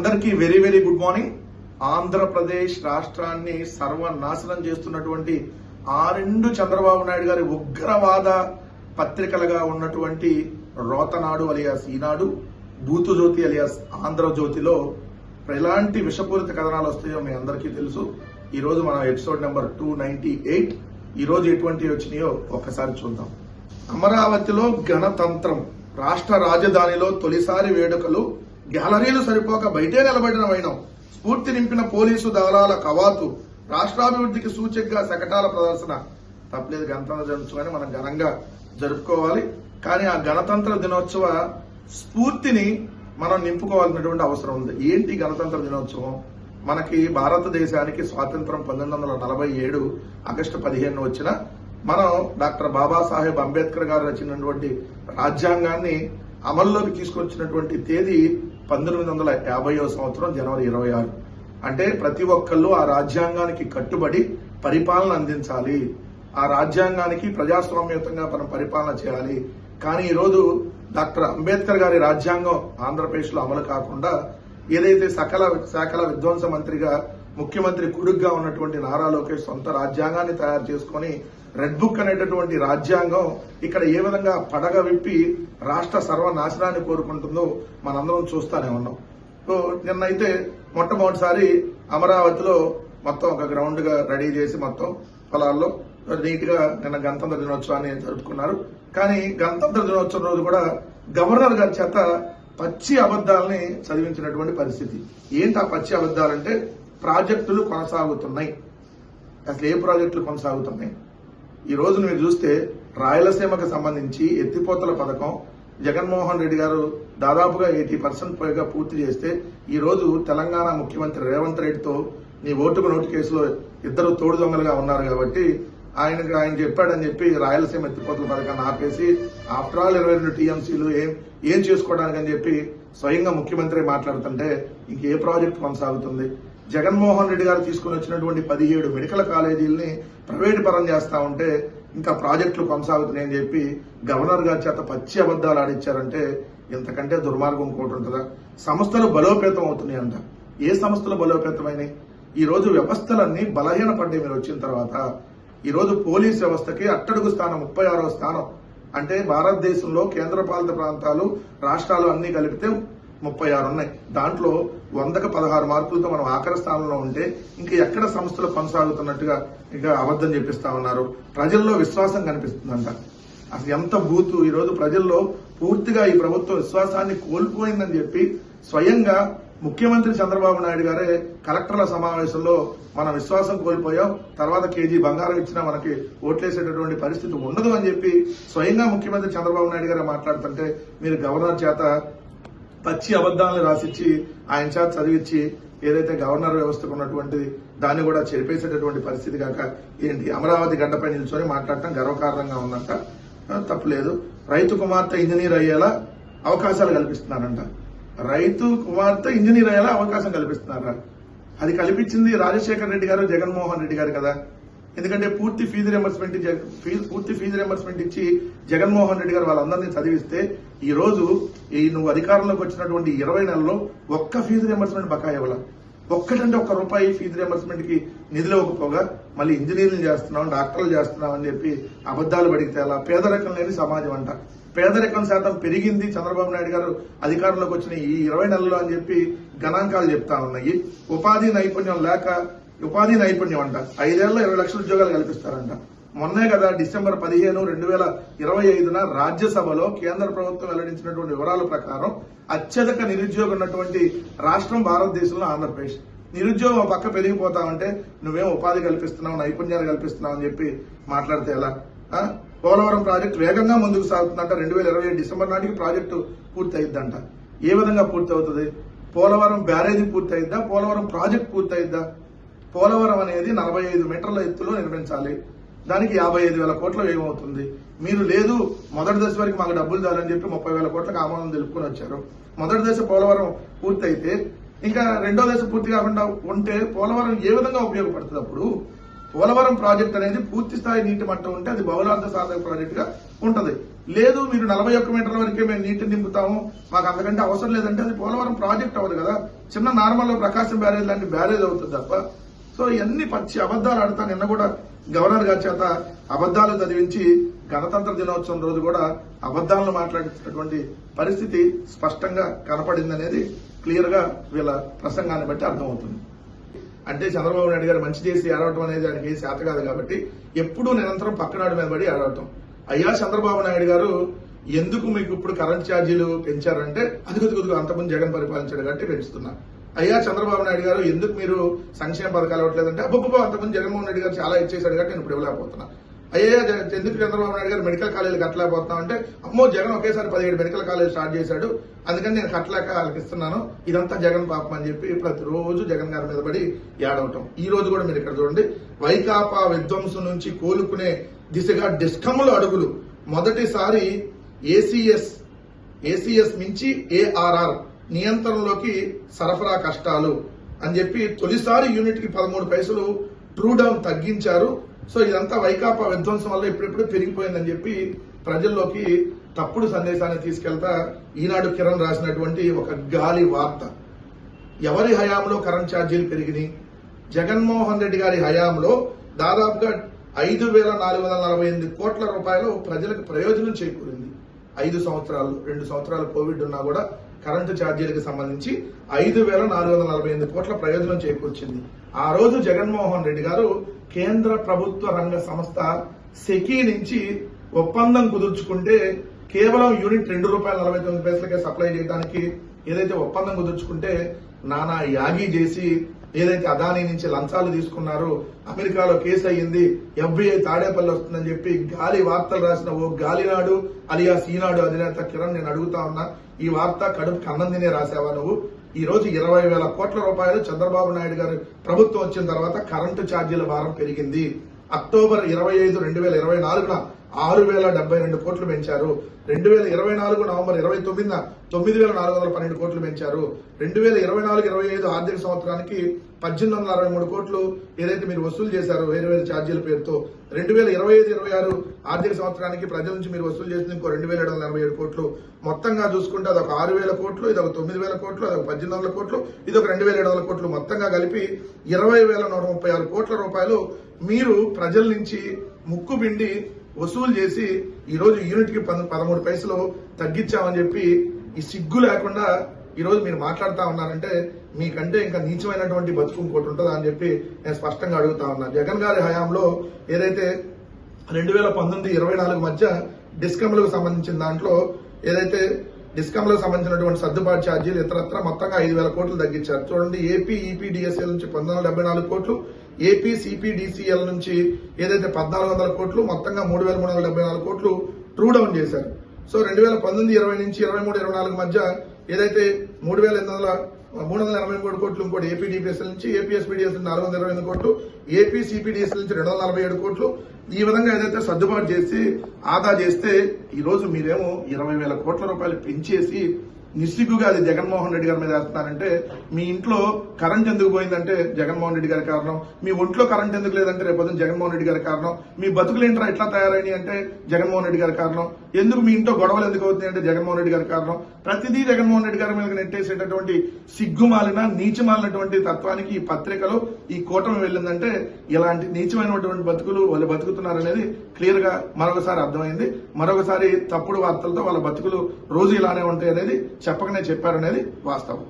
అందరికీ very very good morning. Andhra Pradesh రాష్ట్రాన్ని సర్వనాశనం చేస్తున్నటువంటి ఆ రెండు చంద్రబాబు నాయుడు గారి ఉగ్రవాద పత్రికలుగా ఉన్నటువంటి రోతనాడు అలియాస్ ఈనాడు బూతు జ్యోతి అలియాస్ ఆంధ్రజ్యోతిలో ఎలాంటి విషపూరిత కథనాలు వస్తాయో మీ అందరికీ తెలుసు. ఈరోజు మన episode number two ninety eight. ఈరోజు ఎటువంటివి వచ్చినాయో ఒక్కసారి చూద్దాం. అమరావతిలో గణతంత్రం రాష్ట్ర రాజధానిలో తొలిసారి వేడుకలు గ్యాలరీలు సరిపోక బయటే నిలబడిన వైనం. స్ఫూర్తి నింపిన పోలీసు దళాల కవాతు. రాష్ట్రాభివృద్ధికి సూచకగా శకటాల ప్రదర్శన. తప్పలేదు గణతంత్ర దినోత్సవాన్ని మనం ఘనంగా జరుపుకోవాలి. కానీ ఆ గణతంత్ర దినోత్సవ స్ఫూర్తిని మనం నింపుకోవాల్సినటువంటి అవసరం ఉంది. ఏంటి గణతంత్ర దినోత్సవం? మనకి భారతదేశానికి స్వాతంత్రం పంతొమ్మిది వందల నలభై ఏడు ఆగస్టు పదిహేను వచ్చిన మనం డాక్టర్ బాబాసాహెబ్ అంబేద్కర్ గారు రచించినటువంటి రాజ్యాంగాన్ని అమల్లోకి తీసుకొచ్చినటువంటి తేదీ పంతొమ్మిది వందల యాభైవ సంవత్సరం జనవరి ఇరవై ఆరు. అంటే ప్రతి ఒక్కళ్ళు ఆ రాజ్యాంగానికి కట్టుబడి పరిపాలన అందించాలి. ఆ రాజ్యాంగానికి ప్రజాస్వామ్యతంగా మనం పరిపాలన చేయాలి. కానీ ఈరోజు డాక్టర్ అంబేద్కర్ గారి రాజ్యాంగం ఆంధ్రప్రదేశ్లో అమలు కాకుండా ఏదైతే సకల శాఖల విధ్వంస మంత్రిగా ముఖ్యమంత్రి కుడుగ్గా ఉన్నటువంటి నారా లోకేష్ సొంత రాజ్యాంగాన్ని తయారు చేసుకొని రెడ్ బుక్ అనేటటువంటి రాజ్యాంగం ఇక్కడ ఏ విధంగా పడగ విప్పి రాష్ట్ర సర్వనాశనాన్ని కోరుకుంటుందో మనందరం చూస్తానే ఉన్నాం. సో నిన్నైతే మొట్టమొదటిసారి అమరావతిలో మొత్తం ఒక గ్రౌండ్గా రెడీ చేసి మొత్తం పొలాల్లో నీట్గా నిన్న గణతంత్ర దినోత్సవాన్ని జరుపుకున్నారు. కానీ గణతంత్ర దినోత్సవం రోజు కూడా గవర్నర్ గారి చేత పచ్చి అబద్దాలని చదివించినటువంటి పరిస్థితి. ఏంటి ఆ పచ్చి అబద్దాలంటే ప్రాజెక్టులు కొనసాగుతున్నాయి. అసలు ఏ ప్రాజెక్టులు కొనసాగుతున్నాయి? ఈ రోజు మీరు చూస్తే రాయలసీమకు సంబంధించి ఎత్తిపోతల పథకం జగన్మోహన్ రెడ్డి గారు దాదాపుగా ఎయిటీ పర్సెంట్ పైగా పూర్తి చేస్తే ఈ రోజు తెలంగాణ ముఖ్యమంత్రి రేవంత్ రెడ్డితో నీ ఓటుకు నోటు కేసులో ఇద్దరు తోడు దొంగలుగా ఉన్నారు కాబట్టి ఆయన ఆయన చెప్పాడని చెప్పి రాయలసీమ ఎత్తిపోతల పథకాన్ని ఆపేసి ఆఫ్టర్ ఆల్ ఇరవై రెండు టీఎంసీలు ఏం ఏం చేసుకోవడానికి అని చెప్పి స్వయంగా ముఖ్యమంత్రి మాట్లాడుతుంటే ఇంకే ప్రాజెక్ట్ కొనసాగుతుంది. జగన్మోహన్ రెడ్డి గారు తీసుకుని వచ్చినటువంటి పదిహేడు మెడికల్ కాలేజీలని ప్రైవేట్ పరం చేస్తా ఉంటే ఇంకా ప్రాజెక్టులు కొనసాగుతున్నాయని చెప్పి గవర్నర్ గారి చేత పచ్చి అబద్దాలు ఆడిచ్చారంటే ఇంతకంటే దుర్మార్గం ఇంకోటి ఉంటుందా? సంస్థలు బలోపేతం అవుతున్నాయంట. ఏ సంస్థలు బలోపేతమైనవి ఈ రోజు వ్యవస్థలన్నీ బలహీనపడ్డాయి మీరు వచ్చిన తర్వాత. ఈరోజు పోలీస్ వ్యవస్థకి అట్టడుగు స్థానం ముప్పై ఆరో స్థానం. అంటే భారతదేశంలో కేంద్రపాలిత ప్రాంతాలు రాష్ట్రాలు అన్ని కలిపితే ముప్పై ఆరు ఉన్నాయి. దాంట్లో వందకు పదహారు మార్కులతో మనం ఆఖరి స్థానంలో ఉంటే ఇంకా ఎక్కడ సంస్థలు కొనసాగుతున్నట్టుగా ఇంకా అబద్ధం చెప్పిస్తా ఉన్నారు. ప్రజల్లో విశ్వాసం కనిపిస్తుందంట. అసలు ఎంత బూతు. ఈరోజు ప్రజల్లో పూర్తిగా ఈ ప్రభుత్వం విశ్వాసాన్ని కోల్పోయిందని చెప్పి స్వయంగా ముఖ్యమంత్రి చంద్రబాబు నాయుడు గారే కలెక్టర్ల సమావేశంలో మన విశ్వాసం కోల్పోయాం. తర్వాత కేజీ బంగారం ఇచ్చినా మనకి ఓట్లేసేటటువంటి పరిస్థితి ఉండదు అని చెప్పి స్వయంగా ముఖ్యమంత్రి చంద్రబాబు నాయుడు గారే మాట్లాడుతుంటే మీరు గవర్నర్ చేత పచ్చి అబద్దాలను రాసిచ్చి ఆయన చేత చదివించి ఏదైతే గవర్నర్ వ్యవస్థకు ఉన్నటువంటి దాన్ని కూడా చెరిపేసేటటువంటి పరిస్థితి కాక ఏంటి? అమరావతి గడ్డపై నిల్చొని మాట్లాడటం గర్వకారణంగా ఉందంట. తప్పులేదు. రైతు కుమార్తె ఇంజనీర్ అయ్యేలా అవకాశాలు కల్పిస్తున్నారంట. రైతు కుమార్తె ఇంజనీర్ అయ్యేలా అవకాశం కల్పిస్తున్నారా? అది కల్పించింది రాజశేఖర్ రెడ్డి గారు జగన్మోహన్ రెడ్డి గారు కదా. ఎందుకంటే పూర్తి ఫీజు రియంబర్స్మెంట్ పూర్తి ఫీజు రియంబర్స్మెంట్ ఇచ్చి జగన్మోహన్ రెడ్డి గారు వాళ్ళందరినీ చదివిస్తే ఈ రోజు ఈ నువ్వు అధికారంలోకి వచ్చినటువంటి ఇరవై నెలలో ఒక్క ఫీజు రియంబర్స్మెంట్ బకాయి ఇవ్వాల. ఒక్కటంటే ఒక్క రూపాయి ఫీజు రియంబర్స్మెంట్కి నిధులు ఇవ్వకపోగా మళ్ళీ ఇంజనీర్లు చేస్తున్నాం డాక్టర్లు చేస్తున్నాం అని చెప్పి అబద్దాలు పడిగితే అలా పేదరికం లేని సమాజం అంట. పేదరికం శాతం పెరిగింది చంద్రబాబు నాయుడు గారు అధికారంలోకి వచ్చిన ఈ ఇరవై నెలల్లో అని చెప్పి గణాంకాలు చెప్తా ఉన్నాయి. ఉపాధి నైపుణ్యం లేక ఉపాధి నైపుణ్యం అంట. ఐదేళ్ళ ఇరవై లక్షల ఉద్యోగాలు కల్పిస్తారంట. మొన్నే కదా డిసెంబర్ పదిహేను రెండు వేల ఇరవై ఐదున రాజ్యసభలో కేంద్ర ప్రభుత్వం వెల్లడించినటువంటి వివరాల ప్రకారం అత్యధిక నిరుద్యోగం ఉన్నటువంటి రాష్ట్రం భారతదేశంలో ఆంధ్రప్రదేశ్. నిరుద్యోగం పక్క పెరిగిపోతా ఉంటే నువ్వేం ఉపాధి కల్పిస్తున్నావు నైపుణ్యాలు కల్పిస్తున్నావు అని చెప్పి మాట్లాడితే ఎలా? పోలవరం ప్రాజెక్టు వేగంగా ముందుకు సాగుతుందంట. రెండు వేల ఇరవై డిసెంబర్ నాటికి ప్రాజెక్టు పూర్తి అయిద్దంట ఏ విధంగా పూర్తి అవుతుంది పోలవరం బ్యారేజీ పూర్తి అయిద్దా పోలవరం ప్రాజెక్ట్ పూర్తి అయిద్దా పోలవరం అనేది నలభై ఐదు మీటర్ల ఎత్తులో నిర్మించాలి. దానికి యాభై ఐదు వేల కోట్ల వ్యయం అవుతుంది. మీరు లేదు మొదటి దశ వరకు మాకు డబ్బులు చాలని చెప్పి ముప్పై వేల కోట్లకు ఆమోదం తెలుపుకొని వచ్చారు. మొదటి దశ పోలవరం పూర్తయితే ఇంకా రెండో దశ పూర్తి కాకుండా ఉంటే పోలవరం ఏ విధంగా ఉపయోగపడుతుంది అప్పుడు? పోలవరం ప్రాజెక్ట్ అనేది పూర్తి స్థాయి నీటి మట్టం ఉంటే అది బహుళార్థ సాధక ప్రాజెక్ట్గా ఉంటది. లేదు మీరు నలభై ఒక్క మీటర్ల వరకే మేము నీటిని నింపుతాము. మాకు అంతకంటే అవసరం లేదంటే అది పోలవరం ప్రాజెక్ట్ అవ్వదు కదా. చిన్న నార్మల్ ప్రకాశం బ్యారేజ్ లాంటి బ్యారేజ్ అవుతుంది తప్ప సో ఇవన్నీ పచ్చి అబద్దాలు ఆడతా. నిన్న కూడా గవర్నర్ గారి చేత అబద్దాలు చదివించి గణతంత్ర దినోత్సవం రోజు కూడా అబద్దాలను మాట్లాడేటటువంటి పరిస్థితి స్పష్టంగా కనపడిందనేది క్లియర్గా వీళ్ళ ప్రసంగాన్ని బట్టి అర్థమవుతుంది. అంటే చంద్రబాబు నాయుడు గారు మంచి చేసి ఏడవటం అనేది ఆయనకి శాత కాదు కాబట్టి ఎప్పుడూ నిరంతరం పక్కనాడు మీద పడి ఏడవటం. అయ్యా చంద్రబాబు నాయుడు గారు ఎందుకు మీకు ఇప్పుడు కరెంట్ ఛార్జీలు పెంచారంటే అది అంతకుముందు జగన్ పరిపాలించాడు కాబట్టి పెంచుతున్నారు అయ్యా చంద్రబాబు నాయుడు గారు ఎందుకు మీరు సంక్షేమ పథకాలు ఇవ్వట్లేదంటే అబ్బబ్బో అంతకుముందు జగన్మోహన్ రెడ్డి గారు చాలా ఇచ్చేశాడు కాబట్టి నేను ఇప్పుడు ఇవ్వలేకపోతున్నా. అయ్యా ఎందుకు చంద్రబాబు నాయుడు గారు మెడికల్ కాలేజీలు కట్టలేకపోతున్నాం అంటే అమ్మో జగన్ ఒకేసారి పదిహేడు మెడికల్ కాలేజ్ స్టార్ట్ చేశాడు అందుకని నేను కట్టలేక వాళ్ళకి ఇస్తున్నాను ఇదంతా జగన్ పాపం అని చెప్పి ప్రతిరోజు జగన్ గారి మీద పడి ఏడవటం. ఈ రోజు కూడా మీరు ఇక్కడ చూడండి వైకాపా విధ్వంసం నుంచి కోలుకునే దిశగా డిస్కములు అడుగులు. మొదటిసారి ఏసీఎస్ ఏసీఎస్ మించి ఏఆర్ఆర్ నియంత్రణలోకి సరఫరా కష్టాలు అని చెప్పి తొలిసారి యూనిట్కి పదమూడు పైసలు ట్రూ డౌన్ తగ్గించారు. సో ఇదంతా వైకాపా విధ్వంసం వల్ల ఇప్పుడిప్పుడు పెరిగిపోయిందని చెప్పి ప్రజల్లోకి తప్పుడు సందేశాన్ని తీసుకెళ్తా ఈనాడు కిరణ్ రాసినటువంటి ఒక గాలి వార్త. ఎవరి హయాంలో కరెంట్ ఛార్జీలు పెరిగినాయి? జగన్మోహన్ రెడ్డి గారి హయాంలో దాదాపుగా ఐదు వేల నాలుగు వందల నలభై ఎనిమిది కోట్ల రూపాయలు ప్రజలకు ప్రయోజనం చేకూరింది. ఐదు సంవత్సరాలు రెండు సంవత్సరాలు కోవిడ్ ఉన్నా కూడా కరెంటు ఛార్జీలకు సంబంధించి ఐదు వేల నాలుగు వందల నలభై ఎనిమిది కోట్ల ప్రయోజనం చేకూర్చింది. ఆ రోజు జగన్మోహన్ రెడ్డి గారు కేంద్ర ప్రభుత్వ రంగ సంస్థ సెకీ నుంచి ఒప్పందం కుదుర్చుకుంటే కేవలం యూనిట్ రెండు రూపాయల నలభై తొమ్మిది పైసలకే సప్లై చేయడానికి ఏదైతే ఒప్పందం కుదుర్చుకుంటే నానా యాగి చేసి ఏదైతే అదానీ నుంచి లంచాలు తీసుకున్నారో అమెరికాలో కేసు అయ్యింది ఎఫ్బిఐ తాడేపల్లి వస్తుందని చెప్పి గాలి వార్తలు రాసిన ఓ గాలినాడు అలియాస్ ఈనాడు అధినేత కిరణ్ నేను అడుగుతా ఉన్నా ఈ వార్త కడుపు అన్నం తినే రాసావా నువ్వు? ఈ రోజు ఇరవై వేల కోట్ల రూపాయలు చంద్రబాబు నాయుడు గారు ప్రభుత్వం వచ్చిన తర్వాత కరెంటు ఛార్జీల భారం పెరిగింది. అక్టోబర్ ఇరవై ఐదు రెండు వేల ఇరవై నాలుగున ఆరు వేల డెబ్బై రెండు కోట్లు పెంచారు. రెండు వేల ఇరవై నాలుగు నవంబర్ ఇరవై తొమ్మిదిన తొమ్మిది వేల నాలుగు వందల పన్నెండు కోట్లు పెంచారు. రెండు వేల ఇరవై నాలుగు ఇరవై ఐదు ఆర్థిక సంవత్సరానికి పద్దెనిమిది వందల అరవై మూడు కోట్లు ఏదైతే మీరు వసూలు చేశారు వేరు వేరు ఛార్జీల పేరుతో రెండు వేల ఇరవై ఐదు ఇరవై ఆరు ఆర్థిక సంవత్సరానికి ప్రజల నుంచి మీరు వసూలు చేసింది ఇంకో రెండు వేల ఏడు వందల ఎనభై ఏడు కోట్లు. మొత్తంగా చూసుకుంటే అదొక ఆరు వేల కోట్లు ఇది ఒక తొమ్మిది వేల కోట్లు అదొక పద్దెనిమిది వందల కోట్లు ఇది ఒక రెండు వేల ఏడు వందల కోట్లు మొత్తంగా కలిపి ఇరవై వేల నూట ముప్పై ఆరు కోట్ల రూపాయలు మీరు ప్రజల నుంచి ముక్కు పిండి వసూలు చేసి ఈ రోజు యూనిట్కి పద- పదమూడు పైసలు తగ్గించామని చెప్పి ఈ సిగ్గు లేకుండా ఈరోజు మీరు మాట్లాడుతూ ఉన్నారంటే మీకంటే ఇంకా నీచమైనటువంటి బతుకు ఇంకోటి ఉంటుందా అని చెప్పి నేను స్పష్టంగా అడుగుతా ఉన్నా. జగన్ గారి హయాంలో ఏదైతే రెండు వేల పంతొమ్మిది ఇరవై నాలుగు మధ్య డిస్కమ్లకు సంబంధించిన దాంట్లో ఏదైతే డిస్కమ్లకు సంబంధించినటువంటి సర్దుబాటు ఛార్జీలు ఇతరత్ర మొత్తంగా ఐదు వేల కోట్లు తగ్గించారు. చూడండి ఏపీ ఈపీడీఎస్ఎల్ నుంచి పంతొమ్మిది వందల డెబ్బై నాలుగు కోట్లు ఏపీ సిపిడిసిఎల్ నుంచి ఏదైతే పద్నాలుగు వందల కోట్లు మొత్తంగా మూడు వేల మూడు వందల డెబ్బై నాలుగు కోట్లు ట్రూ డౌన్ చేశారు. సో రెండు వేల పంతొమ్మిది ఇరవై నుంచి ఇరవై మూడు ఇరవై నాలుగు మధ్య ఏదైతే మూడు వేల ఎనిమిది వందల మూడు వందల ఎనభై మూడు కోట్లు ఇంకోటి ఏపీడీపీఎస్ఎల్ నుంచి ఏపీఎస్పీడిఎస్ నాలుగు వందల ఇరవై ఎనిమిది కోట్లు ఏపీసీపీడీఎస్ఎల్ నుంచి రెండు వందల నలభై ఏడు కోట్లు ఈ విధంగా ఏదైతే సర్దుబాటు చేసి ఆదా చేస్తే ఈరోజు మీరేమో ఇరవై వేల కోట్ల రూపాయలు పెంచేసి నిస్సిగ్గుగా అది జగన్మోహన్ రెడ్డి గారి మీద వేస్తున్నారంటే మీ ఇంట్లో కరెంట్ ఎందుకు పోయిందంటే జగన్మోహన్ రెడ్డి గారి కారణం. మీ ఒంట్లో కరెంట్ ఎందుకు లేదంటే రేపు జగన్మోహన్ రెడ్డి గారి కారణం. మీ బతుకులేంట్రా ఎట్లా తయారైనాయి అంటే జగన్మోహన్ రెడ్డి గారి కారణం. ఎందుకు మీ ఇంట్లో గొడవలు ఎందుకు అవుతున్నాయి అంటే జగన్మోహన్ రెడ్డి గారి కారణం. ప్రతిదీ జగన్మోహన్ రెడ్డి గారి మీద నెట్టేసేటటువంటి సిగ్గుమాలిన నీచమాలినటువంటి తత్వానికి ఈ పత్రికలో ఈ కూటమి వెళ్ళిందంటే ఇలాంటి నీచమైనటువంటి బతుకులు వాళ్ళు బతుకుతున్నారనేది క్లియర్గా మరొకసారి అర్థమైంది. మరొకసారి తప్పుడు వార్తలతో వాళ్ళ బతుకులు రోజు ఇలానే ఉంటాయి అనేది చెప్పకనే చెప్పారనేది వాస్తవం.